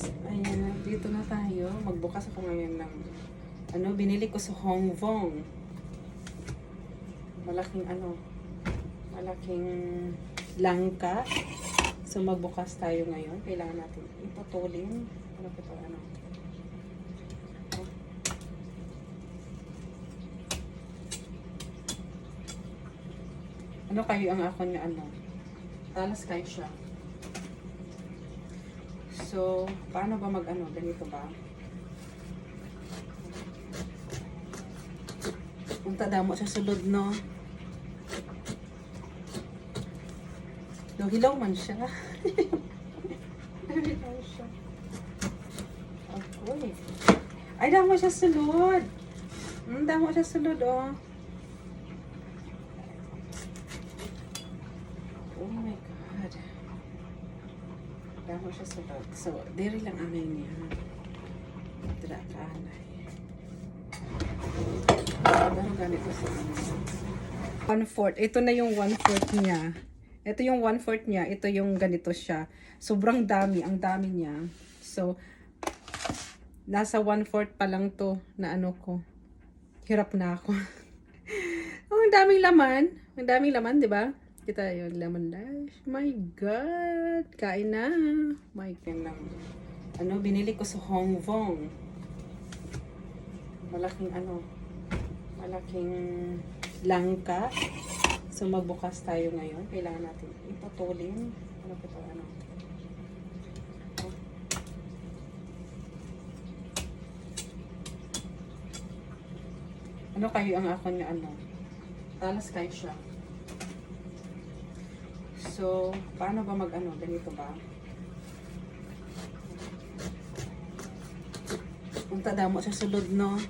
Ayan, dito na tayo. Magbukas ako ngayon ng ano, binili ko sa Hong Vong. Malaking ano, malaking langka. So magbukas tayo ngayon. Kailangan natin iputulin. Ano ko ito, ano? Ano kayo ang ako niya ano? Talas kayo siya. So, paano ba mag ano? Ganito ba? Punta daw mo sa sulod, no? Hilaw man siya. hilaw siya. Okay. Ay, damo siya sulod. Hmm, damo siya sulod, oh. Oh my God. Damo siya sulod. So, diri lang anay niya. Dira ka anay. Pero ganito sa ano. One fourth. Ito na yung one fourth niya. Ito yung one fourth niya. Ito yung ganito siya. Sobrang dami. Ang dami niya. So, nasa one fourth pa lang to na ano ko. Hirap na ako. oh, ang daming laman. Ang daming laman, di ba? Kita yung lemon dash. My God. Kain na. My God. lang. Ano, binili ko sa Hong Vong. Malaking ano, malaking langka. So magbukas tayo ngayon. Kailangan natin iputulin. Ano ko ito, ano? Ano kayo ang ako niya ano? Talas kayo siya. So, paano ba mag ano? Ganito ba? Punta daw mo sa sulod, no?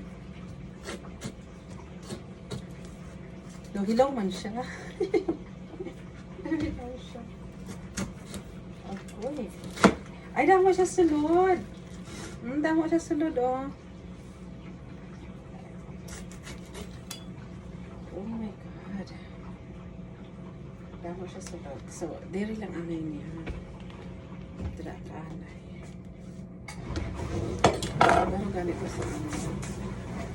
Hilaw man siya. hilaw siya. Okay. Ay, daw mo siya sulod. Hmm, daw mo siya sulod. Oh my God. Daw mo siya sulod. So, diri lang anay niya. Dira ka anay. Pero ganito sa ano.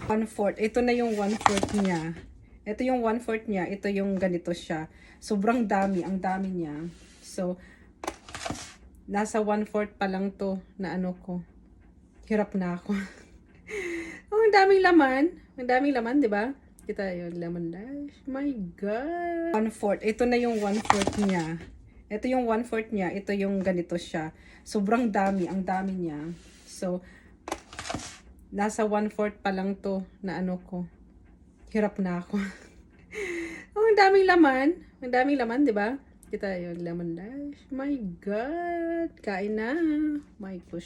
One fourth. Ito na yung one fourth niya. Ito yung one fourth niya. Ito yung ganito siya. Sobrang dami. Ang dami niya. So, nasa one fourth pa lang to na ano ko. Hirap na ako. oh, ang daming laman. Ang daming laman, di ba? Kita yung lemon dash. My God. One fourth. Ito na yung one fourth niya. Ito yung one fourth niya. Ito yung ganito siya. Sobrang dami. Ang dami niya. So, nasa one fourth pa lang to na ano ko. Hirap na ako. oh, ang daming laman. Ang daming laman, di ba? Kita yung lemon dash. My God. Kain na. My gosh.